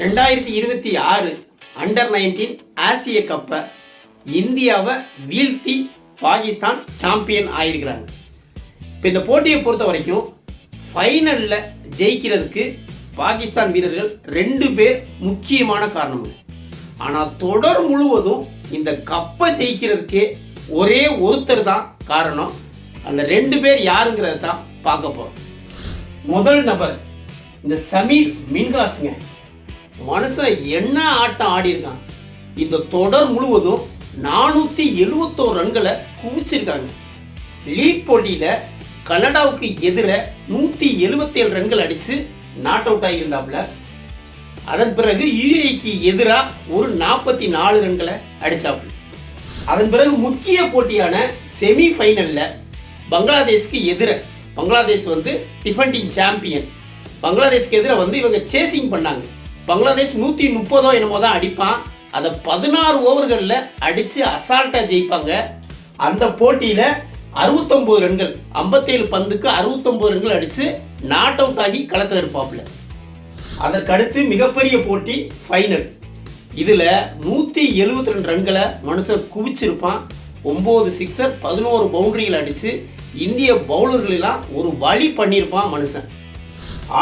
ரெண்டாயிரத்தி இருபத்தி ஆறு அண்டர் நைன்டீன் ஆசிய கப்பை இந்தியாவை வீழ்த்தி பாகிஸ்தான் சாம்பியன் ஆயிருக்கிறாங்க. இப்போ இந்த போட்டியை பொறுத்த வரைக்கும் ஃபைனலில் ஜெயிக்கிறதுக்கு பாகிஸ்தான் வீரர்கள் ரெண்டு பேர் முக்கியமான காரணம் ஆனால் தொடர் முழுவதும் இந்த கப்பை ஜெயிக்கிறதுக்கே ஒரே ஒருத்தர் தான் காரணம். அந்த ரெண்டு பேர் யாருங்கிறத தான் பார்க்க போகிறோம் முதல் நபர் இந்த சமீர் மின்காசுங்க மனுஷன் என்ன ஆட்டம் ஆடியிருக்கான் இந்த தொடர் முழுவதும் நானூற்றி எழுபத்தோரு ரன்களை குவிச்சிருக்காங்க. லீக் போட்டியில் கனடாவுக்கு எதிர நூற்றி எழுபத்தேழு ரன்கள் அடித்து நாட் அவுட் ஆகியிருந்தாப்புல. அதன் பிறகு யுஏக்கு எதிராக ஒரு நாற்பத்தி நாலு ரன்களை அடித்தாப்புல அதன் பிறகு முக்கிய போட்டியான செமி ஃபைனலில் பங்களாதேஷ்க்கு எதிர பங்களாதேஷ் வந்து டிஃபெண்டிங் சாம்பியன் பங்களாதேஷ்க்கு எதிராக வந்து இவங்க சேசிங் பண்ணாங்க. பங்களாதேஷ் நூற்றி முப்பதோ என்னமோ தான் அடிப்பான். அதை பதினாறு ஓவர்களில் அடித்து அசால்ட்டாக ஜெயிப்பாங்க. அந்த போட்டியில் அறுபத்தொம்போது ரன்கள் ஐம்பத்தேழு பந்துக்கு அறுபத்தொம்போது ரன்கள் அடித்து நாட் அவுட் ஆகி களத்தில் இருப்பாப்புல. அதற்கடுத்து மிகப்பெரிய போட்டி ஃபைனல் இதில் நூற்றி எழுபத்தி ரெண்டு ரன்களை மனுஷன் குவிச்சிருப்பான். ஒம்பது சிக்ஸர் பதினோரு பவுண்டரிகள் அடித்து இந்திய பவுலர்களெல்லாம் ஒரு வழி பண்ணியிருப்பான் மனுஷன்.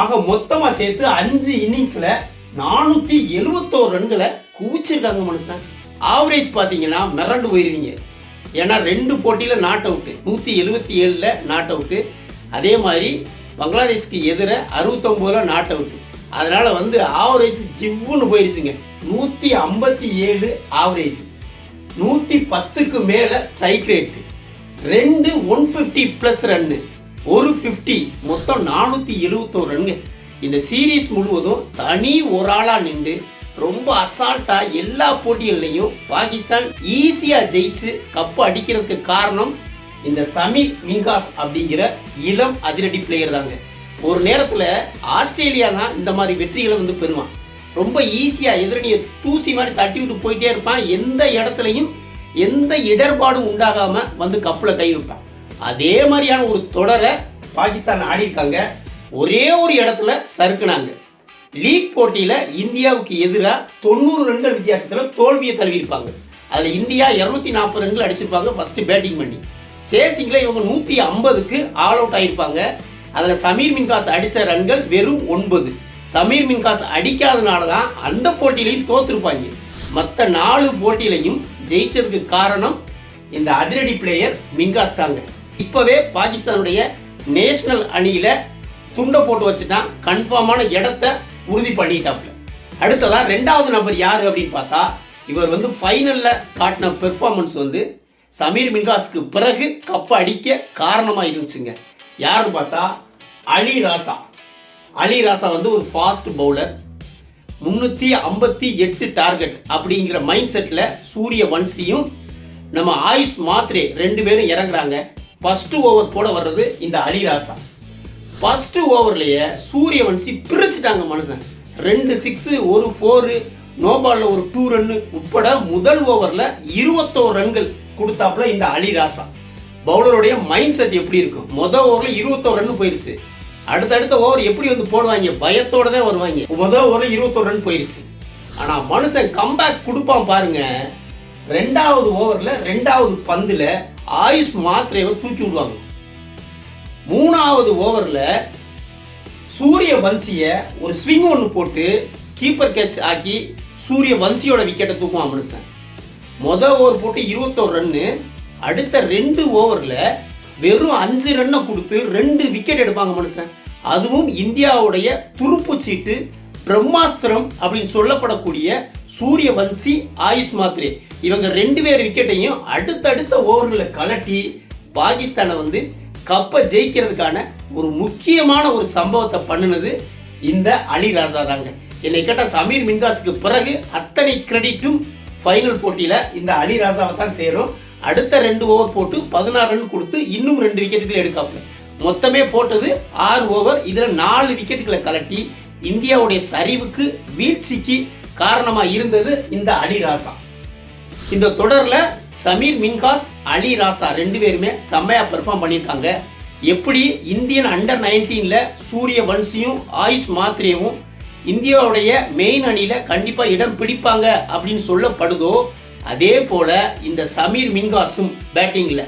ஆக மொத்தமாக சேர்த்து அஞ்சு இன்னிங்ஸில் நானூற்றி எழுபத்தோரு ரன்களை குவிச்சிருக்காங்க மனுஷன். ஆவரேஜ் பார்த்தீங்கன்னா மிரண்டு போயிருவீங்க. ஏன்னா ரெண்டு போட்டியில் நாட் அவுட்டு நூற்றி எழுபத்தி ஏழில் நாட் அவுட்டு அதே மாதிரி பங்களாதேஷ்க்கு எதிர அறுபத்தொம்போதில் நாட் அவுட்டு அதனால் வந்து ஆவரேஜ் ஜிவ்வுன்னு போயிருச்சுங்க. நூற்றி ஐம்பத்தி ஏழு ஆவரேஜ் நூற்றி பத்துக்கு மேலே ஸ்ட்ரைக் ரேட்டு ரெண்டு ஒன் ஃபிஃப்டி ப்ளஸ் ரன்னு ஒரு ஃபிஃப்டி மொத்தம் நானூற்றி எழுபத்தோரு ரன்ங்க. இந்த சீரீஸ் முழுவதும் தனி ஒரு ஆளாக நின்று ரொம்ப அசால்ட்டாக எல்லா போட்டிகள்லையும் பாகிஸ்தான் ஈஸியாக ஜெயிச்சு கப்பு அடிக்கிறதுக்கு காரணம் இந்த சமீர் மின்ஹாஸ் அப்படிங்கிற இளம் அதிரடி பிளேயர் தாங்க. ஒரு நேரத்தில் ஆஸ்திரேலியா தான் இந்த மாதிரி வெற்றிகளை வந்து பெறுவான். ரொம்ப ஈஸியாக எதிரணியை தூசி மாதிரி தட்டி விட்டு போயிட்டே இருப்பான். எந்த இடத்துலையும் எந்த இடர்பாடும் உண்டாகாமல் வந்து கப்பில் கை வைப்பான். அதே மாதிரியான ஒரு தொடரை பாகிஸ்தான் ஆடி இருக்காங்க ஒரே ஒரு இடத்துல சறுக்குனாங்க. லீக் போட்டியில் இந்தியாவுக்கு எதிராக தொண்ணூறு ரன்கள் வித்தியாசத்தில் தோல்வியை தழுவியிருப்பாங்க. அதில் இந்தியா இரநூத்தி நாற்பது ரன்கள் அடிச்சிருப்பாங்க ஃபர்ஸ்ட் பேட்டிங் பண்ணி. சேசிங்கில் இவங்க நூற்றி ஐம்பதுக்கு ஆல் அவுட் ஆகியிருப்பாங்க அதில் சமீர் மின்காஸ் அடித்த ரன்கள் வெறும் ஒன்பது. சமீர் மின்காஸ் அடிக்காதனால தான் அந்த போட்டியிலையும் தோத்துருப்பாங்க. மற்ற நாலு போட்டியிலையும் ஜெயிச்சதுக்கு காரணம் இந்த அதிரடி பிளேயர் மின்காஸ் தாங்க. இப்போவே பாகிஸ்தானுடைய நேஷனல் அணியில் துண்டை போட்டு வச்சுட்டான் கன்ஃபார்மான இடத்த உறுதி பண்ணிட்டாப்ல அடுத்ததா ரெண்டாவது நபர் யார் அப்படின்னு பார்த்தா இவர் வந்து ஃபைனலில் காட்டின பெர்ஃபார்மன்ஸ் வந்து சமீர் மின்காஸ்க்கு பிறகு கப்பை அடிக்க காரணமாக இருந்துச்சுங்க. யாருன்னு பார்த்தா அலி ராசா. அலி ராசா வந்து ஒரு ஃபாஸ்ட் பவுலர் முந்நூற்றி ஐம்பத்தி எட்டு டார்கெட் அப்படிங்கிற மைண்ட் செட்டில் சூரிய வன்சியும் நம்ம ஆயுஷ் மாத்ரே ரெண்டு பேரும் இறங்குறாங்க. ஃபஸ்ட்டு ஓவர் போட வர்றது இந்த அலி ராசா. ஃபஸ்ட்டு ஓவர்லேயே சூரியவன்சி பிரிச்சுட்டாங்க மனுஷன். ரெண்டு சிக்ஸு ஒரு ஃபோரு நோ பாலில் ஒரு டூ ரன்னு உட்பட முதல் ஓவரில் இருபத்தோரு ரன்கள் கொடுத்தாப்புல இந்த அலிராசா பவுலருடைய மைண்ட் செட் எப்படி இருக்கும்? மொதல் ஓவரில் இருபத்தோரு ரன் போயிருச்சு. அடுத்தடுத்த ஓவர் எப்படி வந்து போடுவாங்க? பயத்தோட தான் வருவாங்க. முதல் ஓவரில் இருபத்தோரு ரன் போயிருச்சு. ஆனால் மனுஷன் கம்பேக் கொடுப்பான் பாருங்க. ரெண்டாவது ஓவரில் ரெண்டாவது பந்தில் ஆயுஷ் மாத்திரையை தூக்கி விடுவாங்க. மூணாவது ஓவரில் சூரிய வன்சியை ஒரு ஸ்விங் ஒன்று போட்டு கீப்பர் கேட்ச் ஆக்கி சூரிய வன்சியோட விக்கெட்டை தூக்குவான் மனுஷன். மொதல் ஓவர் போட்டு இருபத்தோரு ரன்னு அடுத்த ரெண்டு ஓவரில் வெறும் அஞ்சு ரன்னை கொடுத்து ரெண்டு விக்கெட் எடுப்பாங்க மனுஷன். அதுவும் இந்தியாவுடைய துருப்பு சீட்டு பிரம்மாஸ்திரம் அப்படின்னு சொல்லப்படக்கூடிய சூரிய வன்சி ஆயுஷ் மாத்ரே. இவங்க ரெண்டு பேர் விக்கெட்டையும் அடுத்தடுத்த ஓவர்களில் கலட்டி பாகிஸ்தானை வந்து கப்பை ஜெயிக்கிறதுக்கான ஒரு முக்கியமான ஒரு சம்பவத்தை பண்ணினது இந்த அலி ராசா தாங்க. என்னை கேட்டால் சமீர் மின்காஸுக்கு பிறகு அத்தனை கிரெடிட்டும் ஃபைனல் போட்டியில் இந்த அலி ராசாவை தான் சேரும். அடுத்த ரெண்டு ஓவர் போட்டு பதினாறு ரன் கொடுத்து இன்னும் ரெண்டு விக்கெட்டுகள் எடுக்காப்புல. மொத்தமே போட்டது ஆறு ஓவர் இதில் நாலு விக்கெட்டுகளை கலட்டி இந்தியாவுடைய சரிவுக்கு வீழ்ச்சிக்கு காரணமாக இருந்தது இந்த அலி ராசா இந்த தொடரில் சமீர் மின்காஸ் அலி ராசா ரெண்டு பேருமே செம்மையா பெர்ஃபார்ம் பண்ணியிருக்காங்க. எப்படி இந்தியன் அண்டர் நைன்டீனில் சூரிய வன்சியும் ஆயுஷ் மாத்ரேவும் இந்தியாவுடைய மெயின் அணியில் கண்டிப்பாக இடம் பிடிப்பாங்க அப்படின்னு சொல்லப்படுதோ அதே போல் இந்த சமீர் மின்காஸும் பேட்டிங்கில்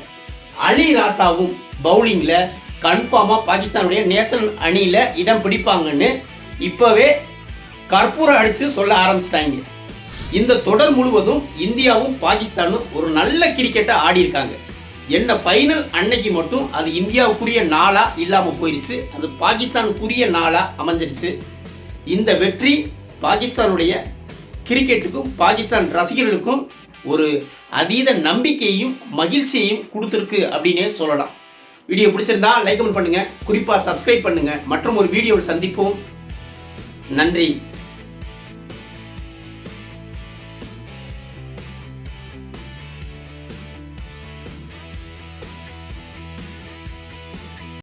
அலி ராசாவும் பவுலிங்கில் கன்ஃபார்மாக பாகிஸ்தானுடைய நேஷனல் அணியில் இடம் பிடிப்பாங்கன்னு இப்போவே கற்பூரம் அடித்து சொல்ல ஆரம்பிச்சிட்டாங்க. இந்த தொடர் முழுவதும் இந்தியாவும் பாகிஸ்தானும் ஒரு நல்ல கிரிக்கெட்டை ஆடி இருக்காங்க என்ன ஃபைனல் அன்னைக்கு மட்டும் அது இந்தியாவுக்குரிய நாளா இல்லாமல் போயிடுச்சு அது பாகிஸ்தானுக்குரிய நாளா அமைஞ்சிருச்சு. இந்த வெற்றி பாகிஸ்தானுடைய கிரிக்கெட்டுக்கும் பாகிஸ்தான் ரசிகர்களுக்கும் ஒரு அதீத நம்பிக்கையையும் மகிழ்ச்சியையும் கொடுத்துருக்கு அப்படின்னே சொல்லலாம். வீடியோ பிடிச்சிருந்தா லைக் பண்ணுங்க குறிப்பாக சப்ஸ்கிரைப் பண்ணுங்க. மற்றும் ஒரு வீடியோவில் சந்திப்போம். நன்றி.